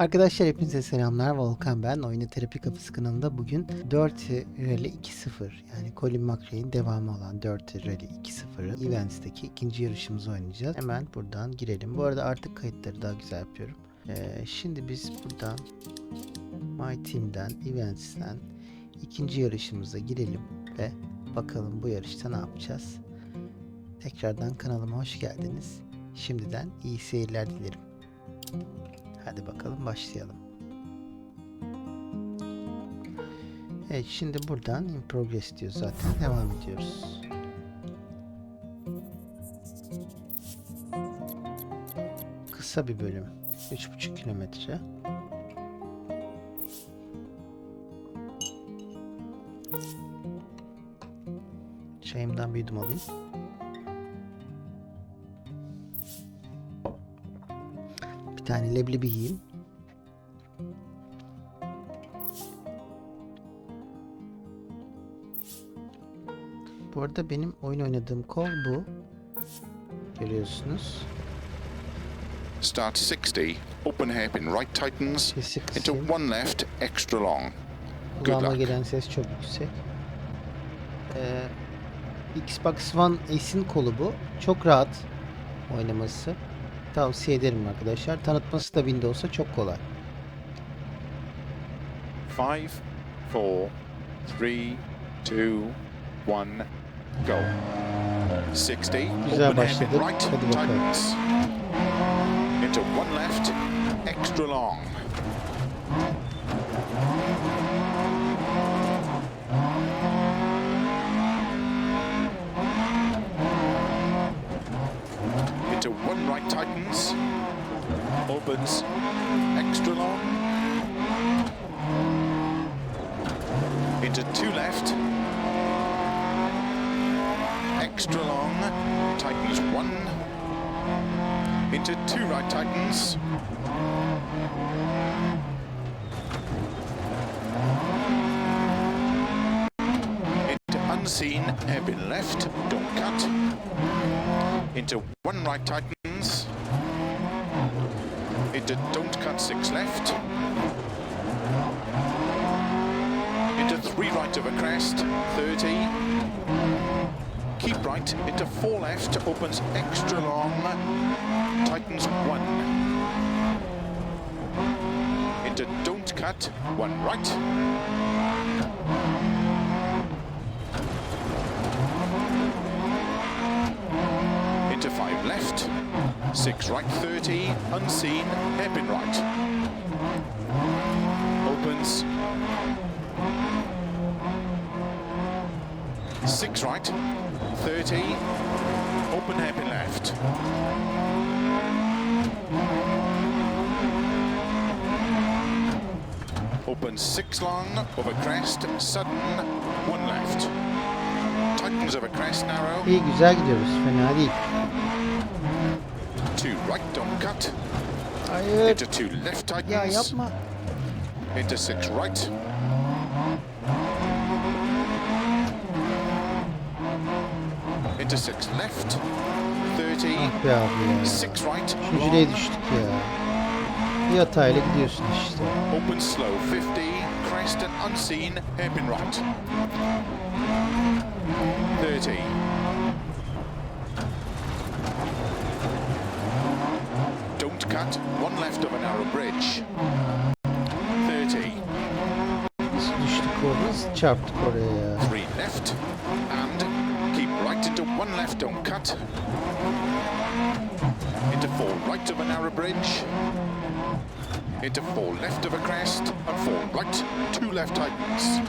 Arkadaşlar hepinize selamlar. Volkan ben. Oyunu Terapi Kafası kanalında bugün 4 Rally 2.0 yani Colin McRae'in devamı olan 4 Rally 2.0'ın Events'teki ikinci yarışımızı oynayacağız. Hemen buradan girelim. Bu arada artık kayıtları daha güzel yapıyorum. Ee, şimdi biz buradan My Team'den, Events'ten ikinci yarışımıza girelim ve bakalım bu yarışta ne yapacağız. Tekrardan kanalıma hoş geldiniz. Şimdiden iyi seyirler dilerim. Hadi bakalım başlayalım. Evet şimdi buradan in progress diyor zaten. Devam ediyoruz. Kısa bir bölüm. 3,5 kilometre. Çayımdan bir yudum alayım. Tane leblebi yiyeyim. Bu arada benim oyun oynadığım kol bu. Görüyorsunuz. Start 60, open hairpin right tightens into one left, extra long. Kulağıma gelen ses çok yüksek. Ee, Xbox One S'in kolu bu. Çok rahat oynaması. Tavsiye ederim arkadaşlar. Tanıtması da Windows'a çok kolay. 5, 4, 3, 2, 1, go. 60, Güzel başladık. Hadi bakalım. into one left, extra long. Tightens, opens, extra long. into two left, extra long, tightens one, into two right tightens, into unseen, hairpin left, don't cut, into one right tightens, into don't cut six left, into three right of a crest, 30. Keep right, into four left, opens extra long, tightens one. Into don't cut, one right. Into five left, six right, 30, unseen, hairpin right. Opens Six right, 30, open hairpin left. Open six long, over crest, sudden, one left. Tightens over crest, narrow, İyi güzel gidiyoruz. Fena. Right, don't cut. Hayır. Into two left, Ya tightens. yapma. Into six right. Into six left, 30, Ah be abi ya. six right, Üçüncülüğe düştük ya. Bir hatayla gidiyorsun işte. Open slow, 50, crest and unseen, hairpin right. 30. Left of a narrow bridge. 30, Nasıl düştük orada? Çarptık oraya three left, and keep right into one left, don't cut. Into four right of a narrow bridge. Into four left of a crest, and four right, two left tightens.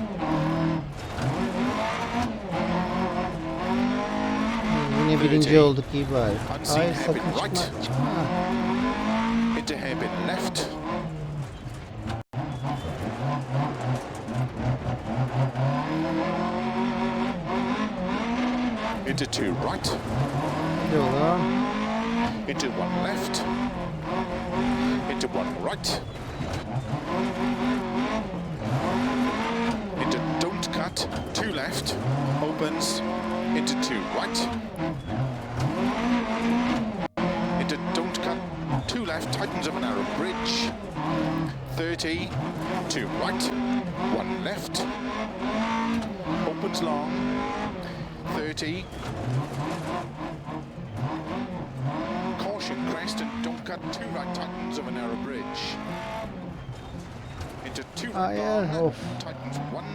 Yine birinci olduk iyi bari. Hayır sakın çıkma. right. Ah. Into hairpin left. Into two right, into one left, into one right, into don't cut, two left, opens, into two right, into don't cut, two left, tightens of a narrow bridge, 30, two right, one left, opens long, 30, caution crest and don't cut two right. Tightens of a narrow bridge. Into two right Hayır, long, of. Oh. tightens one,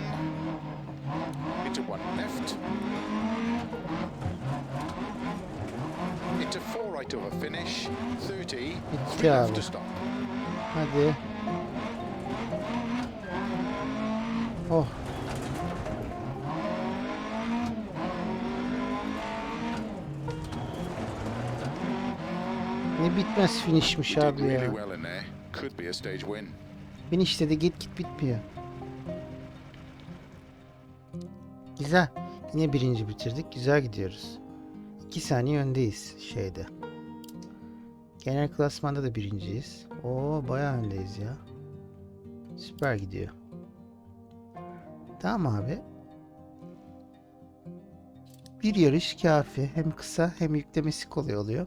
into one left, into four right over finish, 30, three Bitti abi. to stop. Hadi. Oh. Ne bitmez did abi ya. well in there. Could be a stage win. Finish dedi git git bitmiyor. Güzel. Yine birinci bitirdik. Güzel gidiyoruz. 2 saniye öndeyiz şeyde. Genel klasmanda da birinciyiz. Oo bayağı öndeyiz ya. Süper gidiyor. Tamam abi. Bir yarış kafi. Hem kısa hem yüklemesi kolay oluyor.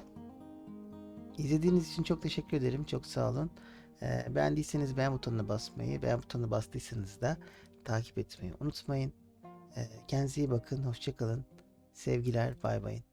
İzlediğiniz için çok teşekkür ederim. Çok sağ olun. Ee, beğendiyseniz beğen butonuna basmayı, beğen butonuna bastıysanız da takip etmeyi unutmayın. Ee, kendinize iyi bakın. Hoşçakalın. Sevgiler. Bay bay.